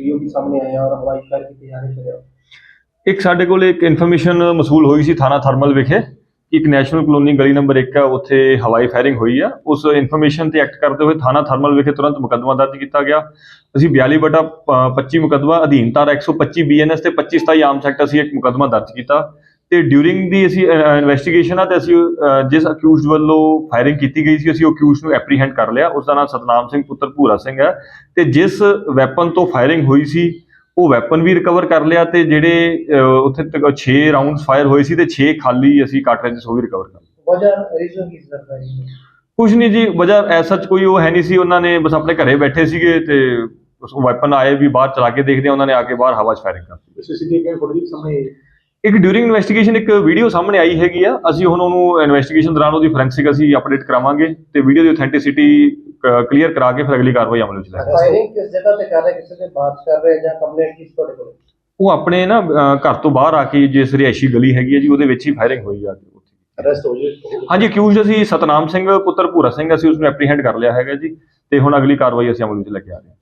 Video ਵੀ ਸਾਹਮਣੇ ਆਇਆ ਔਰ ਹਵਾਈ ਫਾਇਰ ਕੀਤੇ ਜਾ ਰਹੇ ਕਰਿਆ ਇੱਕ ਸਾਡੇ ਕੋਲ ਇੱਕ ਇਨਫੋਰਮੇਸ਼ਨ ਮਸੂਲ ਹੋਈ ਸੀ ਥਾਣਾ ਥਰਮਲ ਵਿਖੇ। ਇੱਕ ਨੈਸ਼ਨਲ ਕਲੋਨੀ ਗਲੀ ਨੰਬਰ 1 ਹੈ, ਉੱਥੇ ਹਵਾਈ ਫਾਇਰਿੰਗ ਹੋਈ ਆ। ਉਸ ਇਨਫੋਰਮੇਸ਼ਨ ਤੇ ਐਕਟ ਕਰਦੇ ਹੋਏ ਥਾਣਾ ਥਰਮਲ ਵਿਖੇ ਤੁਰੰਤ ਮੁਕੱਦਮਾ ਦਰਜ ਕੀਤਾ ਗਿਆ। ਅਸੀਂ 42 ਬਟਾ 25 ਮੁਕੱਦਮਾ ਅਧੀਨ ਧਾਰਾ 125 ਬੀਐਨਐਸ ਤੇ 25 27 ਆਮ ਸੈਕਟ ਅਸੀਂ ਇੱਕ ਮੁਕੱਦਮਾ ਦਰਜ ਕੀਤਾ। ਤੇ ਡਿਊਰਿੰਗ ਦੀ ਅਸੀਂ ਇਨਵੈਸਟੀਗੇਸ਼ਨ ਆ ਤੇ ਅਸੀਂ ਜਿਸ ਅਕਿਊਜ਼ਡ ਵੱਲੋਂ ਫਾਇਰਿੰਗ ਕੀਤੀ ਗਈ ਸੀ ਅਸੀਂ ਉਹ ਅਕਿਊਜ਼ਡ ਨੂੰ ਐਪਰੀਹੈਂਡ ਕਰ ਲਿਆ। ਉਸ ਦਾ ਨਾਮ ਸਤਨਾਮ ਸਿੰਘ ਪੁੱਤਰ ਭੂਰਾ ਸਿੰਘ ਹੈ। ਤੇ ਜਿਸ ਵੈਪਨ ਤੋਂ ਫਾਇਰਿੰਗ ਹੋਈ ਸੀ ਉਹ ਵੈਪਨ ਵੀ ਰਿਕਵਰ ਕਰ ਲਿਆ ਤੇ ਜਿਹੜੇ ਉੱਥੇ ਤੱਕ 6 ਰਾਉਂਡਸ ਫਾਇਰ ਹੋਏ ਸੀ ਤੇ 6 ਖਾਲੀ ਅਸੀਂ ਕਾਰਟ੍ਰਿਜਸ ਉਹ ਵੀ ਰਿਕਵਰ ਕਰ ਲਏ। ਵਜ੍ਹਾ ਰੀਜ਼ਨ ਕੀ ਸਰ ਭਾਈ? ਕੁਝ ਨਹੀਂ ਜੀ ਵਜ੍ਹਾ ਐਸ ਸੱਚ ਕੋਈ ਉਹ ਹੈ ਨਹੀਂ ਸੀ। ਉਹਨਾਂ ਨੇ ਬਸ ਆਪਣੇ ਘਰੇ ਬੈਠੇ ਸੀਗੇ ਤੇ ਉਸ ਵੈਪਨ ਆਏ ਵੀ ਬਾਹਰ ਚਲਾ ਕੇ ਦੇਖਦੇ ਆ, ਉਹਨਾਂ ਨੇ ਆ ਕੇ ਬਾਹਰ ਹਵਾ 'ਚ ਫਾਇਰਿੰਗ ਕਰਤੀ ਸੀਸੀਟੀਵੀ ਫੁਟੇਜ ਸਾਹਮਣੇ। ਇੱਕ ਡਿਊਰਿੰਗ ਇਨਵੈਸਟੀਗੇਸ਼ਨ ਇੱਕ ਵੀਡੀਓ ਸਾਹਮਣੇ ਆਈ ਹੈਗੀ ਆ। ਅਸੀਂ ਹੁਣ ਉਹਨੂੰ ਇਨਵੈਸਟੀਗੇਸ਼ਨ ਦੌਰਾਨ ਉਹਦੀ ਫੋਰੈਂਸਿਕ ਅਸੀਂ ਅਪਡੇਟ ਕਰਾਵਾਂਗੇ ਤੇ ਵੀਡੀਓ ਦੀ ਅਥੈਂਟਿਸਿਟੀ ਕਲੀਅਰ ਕਰਾ ਕੇ ਫਿਰ ਅਗਲੀ ਕਾਰਵਾਈ ਅਮਲ ਵਿੱਚ ਲੈ ਫਾਇਰਿੰਗ ਕਿਸ ਜਗ੍ਹਾ ਤੇ ਕਰ ਰਹੇ ਕਿਸੇ ਦੇ ਬਾਤ ਕਰ ਰਹੇ ਜਾਂ ਕੰਪਲੇਂਟ ਕਿਸ ਤੁਹਾਡੇ ਕੋਲ? ਉਹ ਆਪਣੇ ਨਾ ਘਰ ਤੋਂ ਬਾਹਰ ਆ ਕੇ ਜਿਸ ਰਿਹਾਇਸ਼ੀ ਗਲੀ ਹੈਗੀ ਹੈ ਜੀ ਉਹਦੇ ਵਿੱਚ ਹੀ ਫਾਇਰਿੰਗ ਹੋਈ ਆ। ਉੱਥੇ ਅਰੈਸਟ ਹੋ ਜੇ ਹਾਂਜੀ ਅਕਿਊਜ਼ਡ ਅਸੀਂ ਸਤਨਾਮ ਸਿੰਘ ਪੁੱਤਰ ਭੂਰਾ ਸਿੰਘ ਅਸੀਂ ਉਸ ਨੂੰ ਐਪਰੀਹੈਂਡ ਕਰ ਲਿਆ ਹੈਗਾ ਜੀ ਤੇ ਹੁਣ ਅਗਲੀ ਕਾਰਵਾਈ ਅਸੀਂ ਅਮਲ ਵਿੱਚ ਲੈ ਕੇ ਆ ਰਹੇ ਹਾਂ।